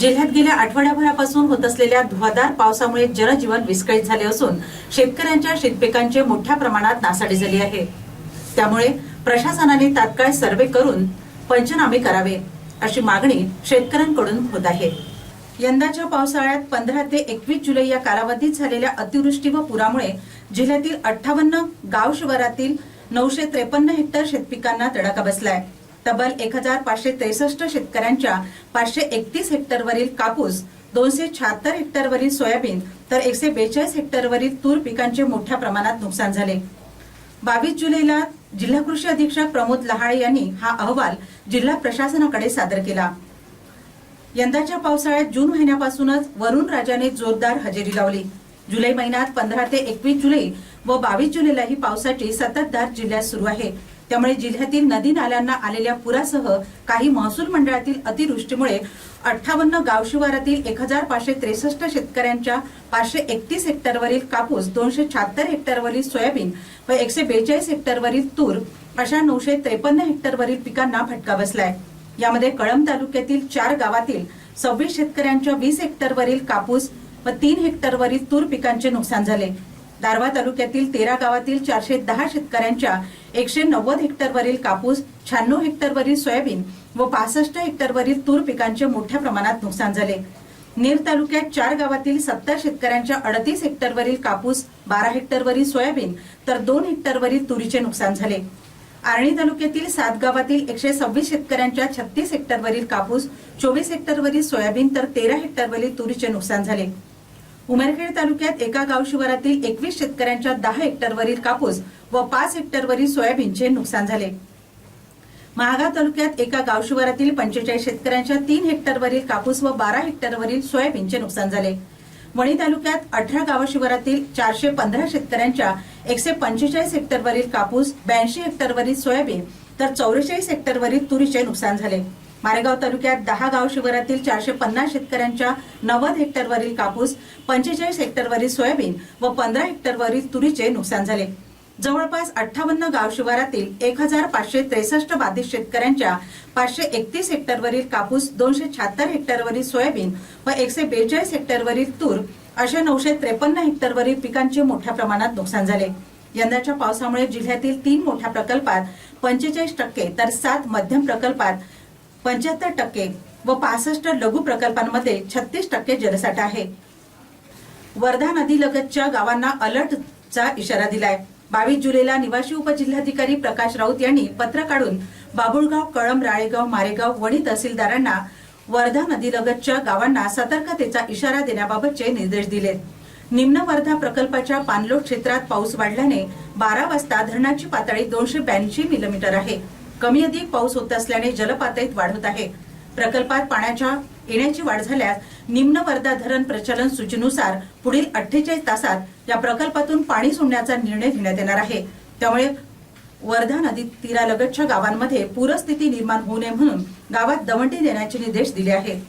जिल्ह्यात गेल्या आठवड्याभरापासून होत असलेल्या धुवाधार पावसामुळे जनजीवन विस्कळीत झाले असून शेतकऱ्यांच्या शेतपिकांचे मोठ्या प्रमाणात नासाडी झाली आहे. त्यामुळे प्रशासनाने तात्काळ सर्वे करून पंचनामे करावे अशी मागणी शेतकऱ्यांकडून होत आहे. यंदाच्या पावसाळ्यात पंधरा ते एकवीस जुलै या कालावधीत झालेल्या अतिवृष्टी व पुरामुळे जिल्ह्यातील अठ्ठावन्न गाव शिवारातील नऊशे त्रेपन्न हेक्टर शेतपिकांना तडाखा बसलाय. तब्बल एक हजार पाचशे त्रेसष्ट शेतकऱ्यांच्या पाचशे एकतीस हेक्टरवरील कापूस दोनशे शहात्तर हेक्टरवरील सोयाबीन तर एकशे बेचाळीस हेक्टरवरील तूर पिकांचे मोठ्या प्रमाणात नुकसान झाले. बावीस जुलैला जिल्हा कृषी अधीक्षक प्रमोद लहाळे यांनी हा अहवाल जिल्हा प्रशासनाकडे सादर केला. यंदाच्या पावसाळ्यात जून महिन्यापासूनच वरुण राजाने जोरदार हजेरी लावली. जुलै महिन्यात पंधरा ते एकवीस जुलै व बावीस जुलैलाही पावसाची संततधार जिल्ह्यात सुरू आहे. त्यामुळे जिल्ह्यातील नदी नाल्यांना आलेल्या पुरासह काही महसूल मंडळातील अतिवृष्टीमुळे अठ्ठावन्न गावशिवारातील एक हजार पाचशे त्रेसष्ट शेतकऱ्यांच्या पाचशे एकतीस हेक्टरवरील कापूस दोनशे शहात्तर हेक्टरवरील सोयाबीन व एकशे बेचाळीस हेक्टरवरील तूर अशा नऊशे त्रेपन्न हेक्टरवरील पिकांना फटका बसलाय. यामध्ये कळंब तालुक्यातील चार गावातील सव्वीस शेतकऱ्यांच्या वीस हेक्टरवरील कापूस व तीन हेक्टरवरील तूर पिकांचे नुकसान झाले. दारवा तालुक्यातील तेरा गावातील चारशे दहा शेतकऱ्यांच्या एकशे नव्वद हेक्टरवरील कापूस शहाण्णव हेक्टरवरील सोयाबीन व पासष्ट हेक्टरवरील तूर पिकांचे मोठ्या प्रमाणात नुकसान झाले. नेर तालुक्यात चार गावातील सत्तर शेतकऱ्यांच्या अडतीस हेक्टरवरील कापूस बारा हेक्टरवरील सोयाबीन तर दोन हेक्टरवरील तुरीचे नुकसान झाले. आर्णी तालुक्यातील सात गावातील एकशे सव्वीस शेतकऱ्यांच्या छत्तीस हेक्टरवरील कापूस चोवीस हेक्टरवरील सोयाबीन तर तेरा हेक्टरवरील तुरीचे नुकसान झाले. उमरखेड तालुक्यात एका गाव शिवारातील एकवीस शेतकऱ्यांच्या दहा हेक्टरवरील कापूस व पाच हेक्टरवरील सोयाबीनचे नुकसान झाले. महागाव तालुक्यात एका गाव शिवारातील पंचेचाळीस शेतकऱ्यांच्या तीन हेक्टरवरील कापूस व बारा हेक्टरवरील सोयाबीनचे नुकसान झाले. वणी तालुक्यात अठरा गावाशिवारातील चारशे पंधरा शेतकऱ्यांच्या एकशे पंचेचाळीस हेक्टरवरील कापूस ब्याऐंशी हेक्टरवरील सोयाबीन तर चौवेचाळीस हेक्टरवरील तुरीचे नुकसान झाले. मारेगाव तालुक्यात दहा गाव शिवारातील चारशे पन्नास शेतकऱ्यांच्या नव्वद हेक्टरवरील कापूस पंचेचाळीस हेक्टरवरील सोयाबीन व पंधरा हेक्टरवरील तुरीचे नुकसान झाले. जवळपास अठ्ठावन्न गाव शिवारातील एक हजार पाचशे त्रेसष्ट बाधित शेतकऱ्यांच्या पाचशे एकतीस हेक्टरवरील कापूस दोनशे शहात्तर हेक्टरवरील सोयाबीन व एकशे बेचाळीस हेक्टरवरील तूर अशा नऊशे त्रेपन्न हेक्टरवरील पिकांचे मोठ्या प्रमाणात नुकसान झाले. यंदाच्या पावसामुळे जिल्ह्यातील तीन मोठ्या प्रकल्पात पंचेचाळीस टक्के तर सात मध्यम प्रकल्पात पंच्याहत्तर टक्के व पासष्ट लघु प्रकल्पांमध्ये छत्तीस टक्के जलसाठा आहे. वर्धा नदीलगतच्या गावांना अलर्टचा इशारा दिलाय. बावीस जुलैला निवासी उपजिल्हाधिकारी प्रकाश राऊत यांनी पत्र काढून बाबुळगाव कळंब राळेगाव मारेगाव वणी तहसीलदारांना वर्धा नदीलगतच्या गावांना सतर्कतेचा इशारा देण्याबाबतचे निर्देश दिलेत निम्न वर्धा प्रकल्पाच्या पाणलोट क्षेत्रात पाऊस वाढल्याने बारा वाजता धरणाची पातळी दोनशे ब्याऐंशी मिलीमीटर आहे. कमी अधिक पाऊस होत असल्याने जलपातळीत वाढ होत आहे. प्रकल्पात पाण्याच्या येण्याची वाढ झाल्यास निम्न वर्धा धरण प्रचलन सूचीनुसार पुढील अठ्ठेचाळीस तासात या प्रकल्पातून पाणी सोडण्याचा निर्णय घेण्यात येणार आहे. त्यामुळे वर्धा नदी तीरालगतच्या गावांमध्ये पूरस्थिती निर्माण होऊ नये म्हणून गावात दवंडी देण्याचे निर्देश दिले आहेत.